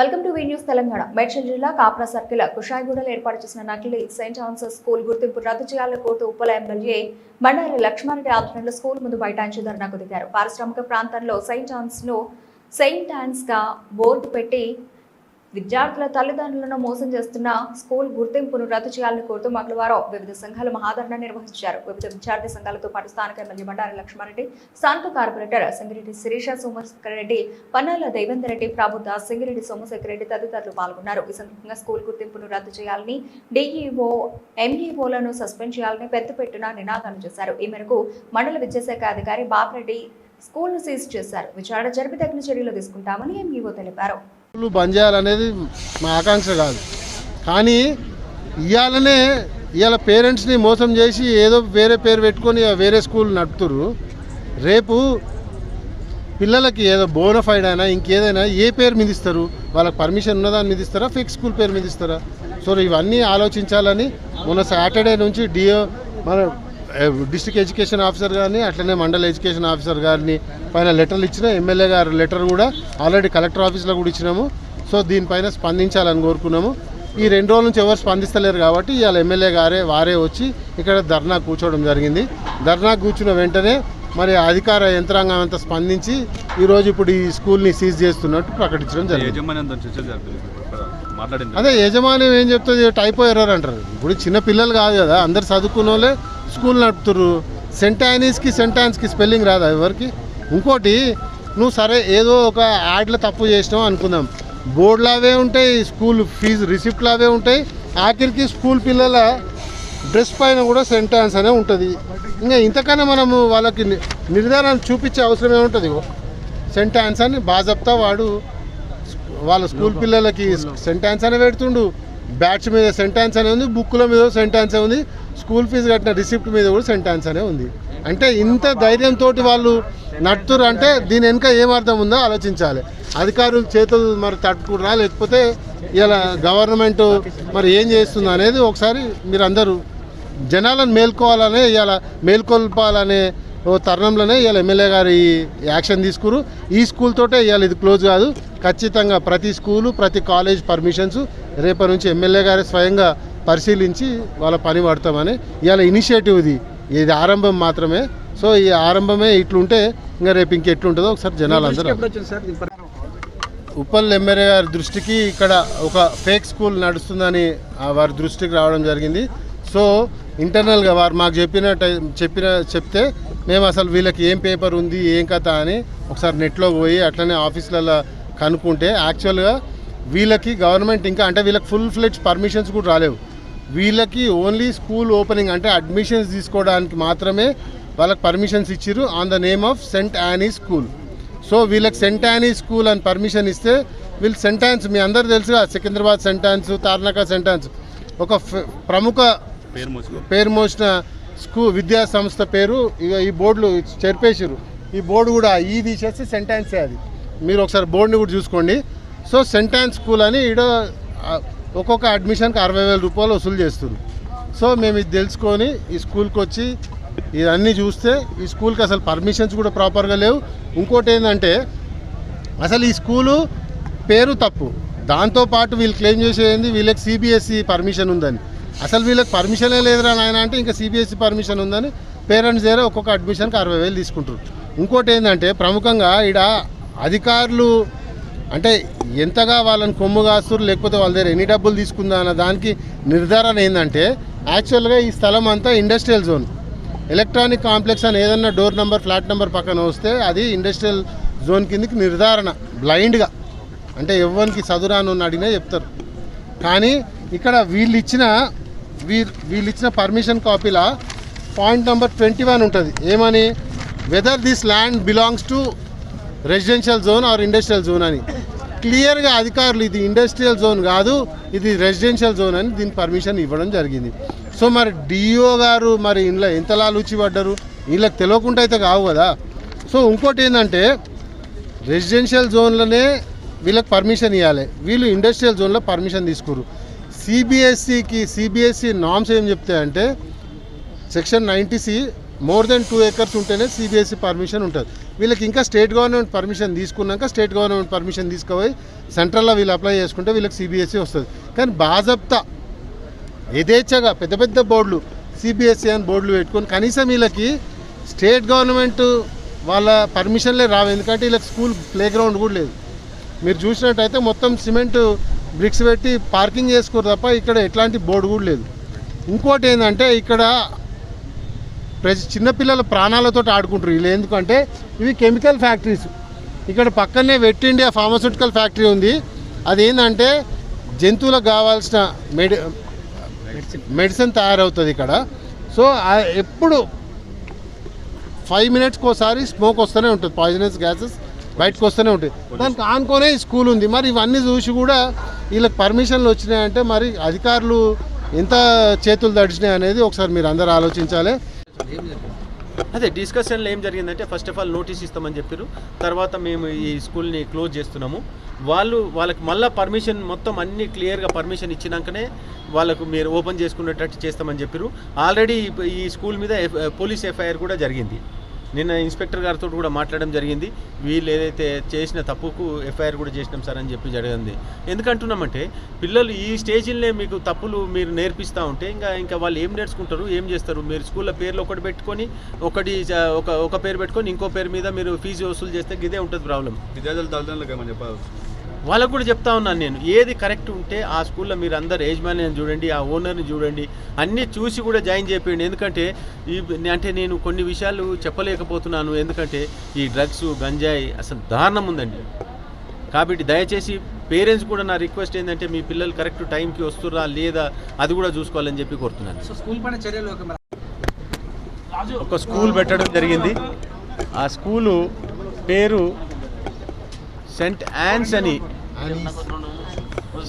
Welcome to V news Telangana. Medchal జిల్లా Kapra circle కుషాయిగూడలో ఏర్పాటు చేసిన నకిలీ సెయింట్ ఆన్సర్ స్కూల్ గుర్తింపు రద్దు చేయాలని కోర్టు ఉప్పల ఎమ్మెల్యే బండారి లక్ష్మారెడ్డి ఆధ్వర్యంలో స్కూల్ ముందు బైఠాయించి ధర్నాకు దిగారు. పారిశ్రామిక ప్రాంతంలో సెయింట్ ఆన్స్ను సెయింట్ ఆన్స్గా బోర్డు పెట్టి విద్యార్థుల తల్లిదండ్రులను మోసం చేస్తున్న స్కూల్ గుర్తింపును రద్దు చేయాలని కోరుతూ మంగళవారం వివిధ సంఘాలు మహాధరణ నిర్వహించారు. వివిధ విద్యార్థి సంఘాలతో పాటు స్థానిక ఎమ్మెల్యే బండారి లక్ష్మారెడ్డి స్థానిక కార్పొరేటర్ సంగిరెడ్డి శిరీష సోమశేఖర రెడ్డి పన్నాల దేవేందర్ రెడ్డి ప్రభుత్వ సింగిరెడ్డి సోమశేఖర రెడ్డి తదితరులు పాల్గొన్నారు. ఈ సందర్భంగా స్కూల్ గుర్తింపును రద్దు చేయాలని డిఈఓ ఎంఈఓలను సస్పెండ్ చేయాలని పెద్దపెట్టున నినాదాలు చేశారు. ఈ మేరకు మండల విద్యాశాఖ అధికారి బాపిరెడ్డి స్కూల్ను సీజ్ చేశారు. విచారణ జరిపి తగిన చర్యలు తీసుకుంటామని ఎంఈఓ తెలిపారు. బంద్ చేయాలనేది మా ఆకాంక్ష కాదు. కానీ ఇవాళనే ఇవాళ పేరెంట్స్ని మోసం చేసి ఏదో వేరే పేరు పెట్టుకొని వేరే స్కూల్ నడుపుతుర్రు. రేపు పిల్లలకి ఏదో బోనఫైడ్ అయినా ఇంకేదైనా ఏ పేరు మీద ఇస్తారు? వాళ్ళకి పర్మిషన్ ఉన్నదాని మీద ఇస్తారా? ఫిక్స్ స్కూల్ పేరు మీద ఇస్తారా? సో ఇవన్నీ ఆలోచించాలని మొన్న సాటర్డే నుంచి డిఓ మన డిస్ట్రిక్ట్ ఎడ్యుకేషన్ ఆఫీసర్ గారిని అట్లనే మండల ఎడ్యుకేషన్ ఆఫీసర్ గారిని పైన లెటర్లు ఇచ్చిన ఎమ్మెల్యే గారు లెటర్ కూడా ఆల్రెడీ కలెక్టర్ ఆఫీస్లో కూడా ఇచ్చినాము. సో దీనిపైన స్పందించాలని కోరుకున్నాము. ఈ రెండు రోజుల నుంచి ఎవరు స్పందిస్తలేరు కాబట్టి ఇవాళ ఎమ్మెల్యే గారే వారే వచ్చి ఇక్కడ ధర్నా కూర్చోవడం జరిగింది. ధర్నా కూర్చున్న వెంటనే మరి అధికార యంత్రాంగం అంతా స్పందించి ఈరోజు ఇప్పుడు ఈ స్కూల్ని సీజ్ చేస్తున్నట్టు ప్రకటించడం జరిగింది. అదే యజమాని ఏం చెప్తుంది? టైపో ఎర్రర్ అంటారు. ఇప్పుడు చిన్న పిల్లలు కాదు కదా అందరు చదువుకున్న వాళ్ళే స్కూల్ నడుపుతుర్రు. సెంటానిస్కి సెంటాన్స్కి స్పెల్లింగ్ రాదా ఎవరికి? ఇంకోటి నువ్వు సరే ఏదో ఒక యాడ్లో తప్పు చేసినావు అనుకుందాం. బోర్డులావే ఉంటాయి స్కూల్ ఫీజు రిసిప్ట్లావే ఉంటాయి. ఆఖరికి స్కూల్ పిల్లల డ్రెస్ పైన కూడా సెంటాన్స్ అనే ఉంటుంది. ఇంకా ఇంతకన్నా మనము వాళ్ళకి నిర్ధారణ చూపించే అవసరం ఏముంటుంది సెంటాన్స్ అని బాజప్తా వాడు. వాళ్ళ స్కూల్ పిల్లలకి సెంటాన్స్ అనే పెడుతుండు. బ్యాచ్ మీద సెంటాన్స్ అనే ఉంది బుక్ల మీద సెంటాన్స్ ఉంది స్కూల్ ఫీజు కట్టిన రిసిప్ట్ మీద కూడా సెంటాన్స్ అనే ఉంది. అంటే ఇంత ధైర్యంతో వాళ్ళు నడుతురు అంటే దీని వెనుక ఏమర్థం ఉందో ఆలోచించాలి. అధికారులు చేతులు మరి తట్టుకురా లేకపోతే ఇలా గవర్నమెంట్ మరి ఏం చేస్తుంది అనేది ఒకసారి మీరు అందరూ జనాలను మేల్కోవాలనే ఇలా మేల్కొల్పాలనే తరుణంలోనే ఇవాళ ఎమ్మెల్యే గారు ఈ యాక్షన్ తీసుకురు. ఈ స్కూల్ తోటే ఇవాళ ఇది క్లోజ్ కాదు. ఖచ్చితంగా ప్రతి స్కూలు ప్రతి కాలేజ్ పర్మిషన్స్ రేపటి నుంచి ఎమ్మెల్యే గారే స్వయంగా పరిశీలించి వాళ్ళ పని పడతామని ఇవాళ ఇనిషియేటివ్ ఇది. ఇది ఆరంభం మాత్రమే. సో ఈ ఆరంభమే ఇట్లుంటే ఇంకా రేపు ఇంకెట్లుంటుందో ఒకసారి జనాలందరూ ఉప్పల్ ఎమ్మెల్యే గారి దృష్టికి ఇక్కడ ఒక ఫేక్ స్కూల్ నడుస్తుందని వారి దృష్టికి రావడం జరిగింది. సో ఇంటర్నల్గా వారు మాకు చెప్పిన చెప్పిన చెప్తే మేము అసలు వీళ్ళకి ఏం పేపర్ ఉంది ఏం కథ అని ఒకసారి నెట్లో పోయి అట్లనే ఆఫీసులలో కనుక్కుంటే యాక్చువల్గా వీళ్ళకి గవర్నమెంట్ ఇంకా అంటే వీళ్ళకి ఫుల్ ఫ్లెడ్జ్ పర్మిషన్స్ కూడా రాలేవు. వీళ్ళకి ఓన్లీ స్కూల్ ఓపెనింగ్ అంటే అడ్మిషన్స్ తీసుకోవడానికి మాత్రమే వాళ్ళకి పర్మిషన్స్ ఇచ్చిర్రు on the name of saint Annie school so వీళ్ళకి సెంట్ యానీ స్కూల్ అని పర్మిషన్ ఇస్తే వీళ్ళు సెంటాన్స్ మీ అందరు తెలుసుగా సికింద్రాబాద్ సెంటాన్స్ తార్నాక సెంటాన్స్ ఒక ఫ- ప్రముఖ పేరు పేరు మోసిన స్కూ విద్యా సంస్థ పేరు ఇక ఈ బోర్డులు చెరిపేసారు ఈ బోర్డు కూడా ఈ తీసేసి సెంటాన్సే అది. మీరు ఒకసారి బోర్డుని కూడా చూసుకోండి. సో సెంటాన్స్ స్కూల్ అని ఈడ ఒక్కొక్క అడ్మిషన్కి అరవై వేల రూపాయలు వసూలు చేస్తారు సో మేము ఇది తెలుసుకొని ఈ స్కూల్కి వచ్చి ఇవన్నీ చూస్తే ఈ స్కూల్కి అసలు పర్మిషన్స్ కూడా ప్రాపర్గా లేవు. ఇంకోటి ఏంటంటే అసలు ఈ స్కూలు పేరు తప్పు. దాంతోపాటు వీళ్ళు క్లెయిమ్ చేసేది వీళ్ళకి సిబిఎస్ఈ పర్మిషన్ ఉందని. అసలు వీళ్ళకి పర్మిషనే లేదురా నాయన అంటే ఇంకా సిబిఎస్ఈ పర్మిషన్ ఉందని పేరెంట్స్ దగ్గర ఒక్కొక్క అడ్మిషన్కి అరవై వేలు తీసుకుంటారు ఇంకోటి ఏంటంటే ప్రముఖంగా ఈడ అధికారులు అంటే ఎంతగా వాళ్ళని కొమ్ము కాస్తారు లేకపోతే వాళ్ళ దగ్గర ఎన్ని డబ్బులు తీసుకుందా అన్న దానికి నిర్ధారణ ఏంటంటే యాక్చువల్గా ఈ స్థలం అంతా ఇండస్ట్రియల్ జోన్. ఎలక్ట్రానిక్ కాంప్లెక్స్ అని ఏదన్నా డోర్ నెంబర్ ఫ్లాట్ నెంబర్ పక్కన వస్తే అది ఇండస్ట్రియల్ జోన్ కిందకి నిర్ధారణ బ్లైండ్గా. అంటే ఎవరికి చదురాను అడిగినా చెప్తారు. కానీ ఇక్కడ వీళ్ళు ఇచ్చిన వీళ్ళు ఇచ్చిన పర్మిషన్ కాపీలా పాయింట్ నెంబర్ ట్వంటీ వన్ ఉంటుంది. ఏమని? Whether this land belongs to residential zone or industrial zone అని. క్లియర్గా అధికారులు ఇది ఇండస్ట్రియల్ జోన్ కాదు ఇది రెసిడెన్షియల్ జోన్ అని దీని పర్మిషన్ ఇవ్వడం జరిగింది. సో మరి డిఓ గారు మరి ఇంట్లో ఎంతలా లుచి పడ్డారు వీళ్ళకి తెలియకుండా అయితే కావు కదా. సో ఇంకోటి ఏంటంటే రెసిడెన్షియల్ జోన్లోనే వీళ్ళకి పర్మిషన్ ఇవ్వాలి వీళ్ళు ఇండస్ట్రియల్ జోన్లో పర్మిషన్ తీసుకురు సిబిఎస్సికి సిబిఎస్సి నామ్స్ ఏం చెప్తాయంటే section ninety C more than two acres ఉంటేనే సిబిఎస్సి పర్మిషన్ ఉంటుంది. వీళ్ళకి ఇంకా స్టేట్ గవర్నమెంట్ పర్మిషన్ తీసుకున్నాక స్టేట్ గవర్నమెంట్ పర్మిషన్ తీసుకుపోయి సెంట్రల్లో వీళ్ళు అప్లై చేసుకుంటే వీళ్ళకి సిబిఎస్ఈ వస్తుంది. కానీ బాజప్తా యథేచ్ఛగా పెద్ద పెద్ద బోర్డులు సిబిఎస్ఈ అని బోర్డులు పెట్టుకొని కనీసం వీళ్ళకి స్టేట్ గవర్నమెంట్ వాళ్ళ పర్మిషన్లే రావు. ఎందుకంటే వీళ్ళకి స్కూల్ ప్లే గ్రౌండ్ కూడా లేదు. మీరు చూసినట్టయితే మొత్తం సిమెంట్ బ్రిక్స్ పెట్టి పార్కింగ్ చేసుకోరు తప్ప ఇక్కడ ఎట్లాంటి బోర్డు కూడా లేదు. ఇంకోటి ఏంటంటే ఇక్కడ ప్రతి చిన్నపిల్లల ప్రాణాలతో ఆడుకుంటారు. వీళ్ళు ఎందుకంటే ఇవి కెమికల్ ఫ్యాక్టరీస్. ఇక్కడ పక్కనే వెట్ ఇండియా ఫార్మస్యూటికల్ ఫ్యాక్టరీ ఉంది. అది ఏంటంటే జంతువులకు కావాల్సిన మెడి మెడిసిన్ తయారవుతుంది ఇక్కడ. సో ఎప్పుడు ఫైవ్ మినిట్స్కి ఒకసారి స్మోక్ వస్తూనే ఉంటుంది. పాయిజనస్ గ్యాసెస్ బయటకు వస్తూనే ఉంటుంది దానికి ఆనుకోనే స్కూల్ ఉంది. మరి ఇవన్నీ చూసి కూడా వీళ్ళకి పర్మిషన్లు వచ్చినాయంటే మరి అధికారులు ఎంత చేతులు తడిచినాయి అనేది ఒకసారి మీరు అందరు ఆలోచించాలి. అదే డిస్కషన్లో ఏం జరిగిందంటే ఫస్ట్ ఆఫ్ ఆల్ నోటీస్ ఇస్తామని చెప్పారు. తర్వాత మేము ఈ స్కూల్ని క్లోజ్ చేస్తున్నాము. వాళ్ళు వాళ్ళకి మళ్ళీ పర్మిషన్ మొత్తం అన్ని క్లియర్గా పర్మిషన్ ఇచ్చినాకనే వాళ్ళకు మీరు ఓపెన్ చేసుకునేటట్టు చేస్తామని చెప్పారు. ఆల్రెడీ ఈ స్కూల్ మీద పోలీస్ ఎఫ్ఐఆర్ కూడా జరిగింది. నిన్న ఇన్స్పెక్టర్ గారితో కూడా మాట్లాడడం జరిగింది. వీళ్ళు ఏదైతే చేసిన తప్పుకు ఎఫ్ఐఆర్ కూడా చేసినాం సార్ అని చెప్పి జరిగింది. ఎందుకంటున్నామంటే పిల్లలు ఈ స్టేజీలనే మీకు తప్పులు మీరు నేర్పిస్తూ ఉంటే ఇంకా ఇంకా వాళ్ళు ఏం నేర్చుకుంటారు ఏం చేస్తారు? మీరు స్కూల్లో పేర్లు ఒకటి పెట్టుకొని ఒకటి ఒక ఒక పేరు పెట్టుకొని ఇంకో పేరు మీద మీరు ఫీజు వసూలు చేస్తే ఇదే ఉంటుంది ప్రాబ్లం. విద్యార్థుల తల్లిదండ్రులకు ఏమని చెప్పాలి? వాళ్ళకు కూడా చెప్తా ఉన్నాను నేను. ఏది కరెక్ట్ ఉంటే ఆ స్కూల్లో మీరు అందరు యజమాని చూడండి ఆ ఓనర్ని చూడండి అన్నీ చూసి కూడా జాయిన్ చేయండి. ఎందుకంటే ఈ అంటే నేను కొన్ని విషయాలు చెప్పలేకపోతున్నాను. ఎందుకంటే ఈ డ్రగ్స్ గంజాయి అసలు దారుణం ఉందండి. కాబట్టి దయచేసి పేరెంట్స్ కూడా నా రిక్వెస్ట్ ఏంటంటే మీ పిల్లలు కరెక్ట్ టైంకి వస్తురా లేదా అది కూడా చూసుకోవాలని చెప్పి కోరుతున్నాను. సో స్కూల్ పైన చర్యలు ఒక స్కూల్ పెట్టడం జరిగింది. ఆ స్కూలు పేరు సెంట్ యాన్స్ అని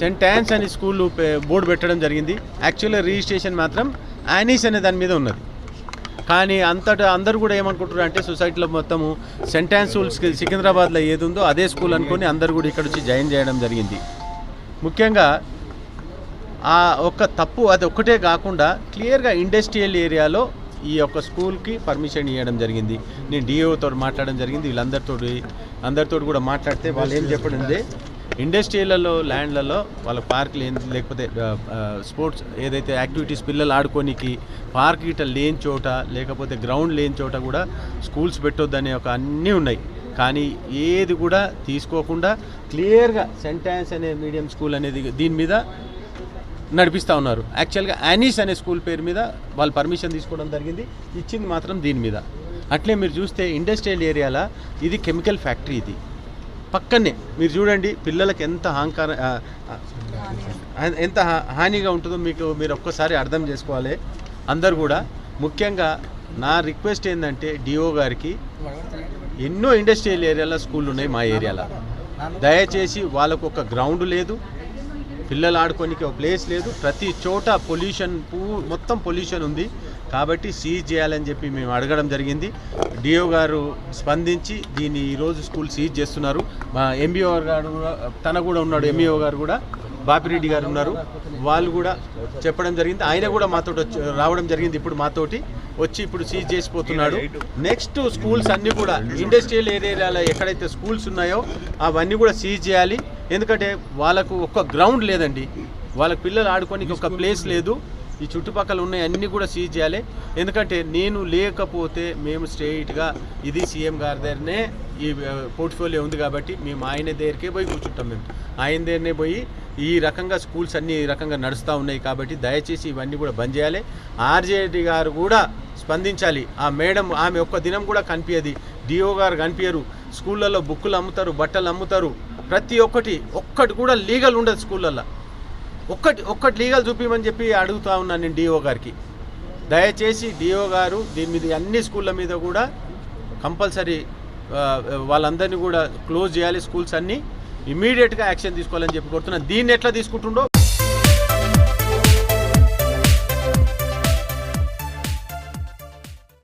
సెంట్ యాన్స్ అని స్కూల్ బోర్డు పెట్టడం జరిగింది. యాక్చువల్గా రిజిస్ట్రేషన్ మాత్రం యానీస్ అనే దాని మీద ఉన్నది. కానీ అంతటా అందరూ కూడా ఏమనుకుంటున్నారు అంటే సొసైటీలో మొత్తము సెంట్ యాన్స్ స్కూల్ సికింద్రాబాద్లో ఏది ఉందో అదే స్కూల్ అనుకొని అందరు కూడా ఇక్కడ వచ్చి జాయిన్ చేయడం జరిగింది. ముఖ్యంగా ఆ ఒక్క తప్పు అది ఒక్కటే కాకుండా క్లియర్గా ఇండస్ట్రియల్ ఏరియాలో ఈ యొక్క స్కూల్కి పర్మిషన్ ఇవ్వడం జరిగింది. నేను డిఓతో మాట్లాడడం జరిగింది. వీళ్ళందరితో అందరితో కూడా మాట్లాడితే వాళ్ళు ఏం చెప్పడం ఇండస్ట్రీలలో ల్యాండ్లలో వాళ్ళ పార్క్ లేని లేకపోతే స్పోర్ట్స్ ఏదైతే యాక్టివిటీస్ పిల్లలు ఆడుకోనికి పార్క్ గిట లేని చోట లేకపోతే గ్రౌండ్ లేని చోట కూడా స్కూల్స్ పెట్టొద్దనే ఒక అన్నీ ఉన్నాయి. కానీ ఏది కూడా తీసుకోకుండా క్లియర్గా సెంటాన్స్ అనే మీడియం స్కూల్ అనేది దీని మీద నడిపిస్తూ ఉన్నారు. యాక్చువల్గా యానీస్ అనే స్కూల్ పేరు మీద వాళ్ళు పర్మిషన్ తీసుకోవడం జరిగింది. ఇచ్చింది మాత్రం దీని మీద. అట్లే మీరు చూస్తే ఇండస్ట్రియల్ ఏరియాలో ఇది కెమికల్ ఫ్యాక్టరీ ఇది. పక్కనే మీరు చూడండి పిల్లలకు ఎంత హాంకార ఎంత హా- హానిగా ఉంటుందో మీకు మీరు ఒక్కసారి అర్థం చేసుకోవాలి. అందరు కూడా ముఖ్యంగా నా రిక్వెస్ట్ ఏంటంటే డిఓ గారికి ఎన్నో ఇండస్ట్రియల్ ఏరియాలో స్కూళ్ళు ఉన్నాయి మా ఏరియాలో దయచేసి వాళ్ళకు ఒక గ్రౌండ్ లేదు. పిల్లలు ఆడుకోనికి ఒక ప్లేస్ లేదు. ప్రతి చోట పొల్యూషన్ పూ మొత్తం పొల్యూషన్ ఉంది. కాబట్టి సీజ్ చేయాలని చెప్పి మేము అడగడం జరిగింది. డిఓ గారు స్పందించి దీన్ని ఈరోజు స్కూల్ సీజ్ చేస్తున్నారు. మా ఎంబీఓ గారు కూడా తన కూడా ఉన్నాడు ఎంబీఓ గారు కూడా. బాపిరెడ్డి గారు ఉన్నారు. వాళ్ళు కూడా చెప్పడం జరిగింది. ఆయన కూడా మాతో రావడం జరిగింది ఇప్పుడు మాతోటి. వచ్చి ఇప్పుడు సీజ్ చేసిపోతున్నాడు. నెక్స్ట్ స్కూల్స్ అన్నీ కూడా ఇండస్ట్రియల్ ఏరియాలో ఎక్కడైతే స్కూల్స్ ఉన్నాయో అవన్నీ కూడా సీజ్ చేయాలి. ఎందుకంటే వాళ్ళకు ఒక్క గ్రౌండ్ లేదండి. వాళ్ళ పిల్లలు ఆడుకోనికి ఒక ప్లేస్ లేదు. ఈ చుట్టుపక్కల ఉన్నాయి అన్నీ కూడా సీజ్ చేయాలి. ఎందుకంటే నేను లేకపోతే మేము స్ట్రెయిట్గా ఇది సీఎం గారి దగ్గరనే ఈ పోర్ట్ఫోలియో ఉంది కాబట్టి మేము ఆయన దగ్గరికే పోయి కూర్చుంటాం మేము. ఆయన దగ్గరనే పోయి ఈ రకంగా స్కూల్స్ అన్ని ఈ రకంగా నడుస్తూ ఉన్నాయి కాబట్టి దయచేసి ఇవన్నీ కూడా బంద్ చేయాలి. ఆర్జేడి గారు కూడా స్పందించాలి. ఆ మేడం ఆమె ఒక్క దినం కూడా కనిపించదు డిఓ గారు కనిపించరు స్కూళ్ళల్లో బుక్కులు అమ్ముతారు బట్టలు అమ్ముతారు. ప్రతి ఒక్కటి ఒక్కటి కూడా లీగల్ ఉండదు స్కూళ్ళల్లో. ఒక్కటి ఒక్కటి లీగల్ చూపించమని చెప్పి అడుగుతా ఉన్నాను నేను డిఓ గారికి. దయచేసి డిఓ గారు దీని మీద అన్ని స్కూళ్ళ మీద కూడా కంపల్సరీ వాళ్ళందరినీ కూడా క్లోజ్ చేయాలి స్కూల్స్ అన్నీ. ఇమీడియట్గా యాక్షన్ తీసుకోవాలని చెప్పి కోరుతున్నాను దీన్ని ఎట్లా తీసుకుంటుండో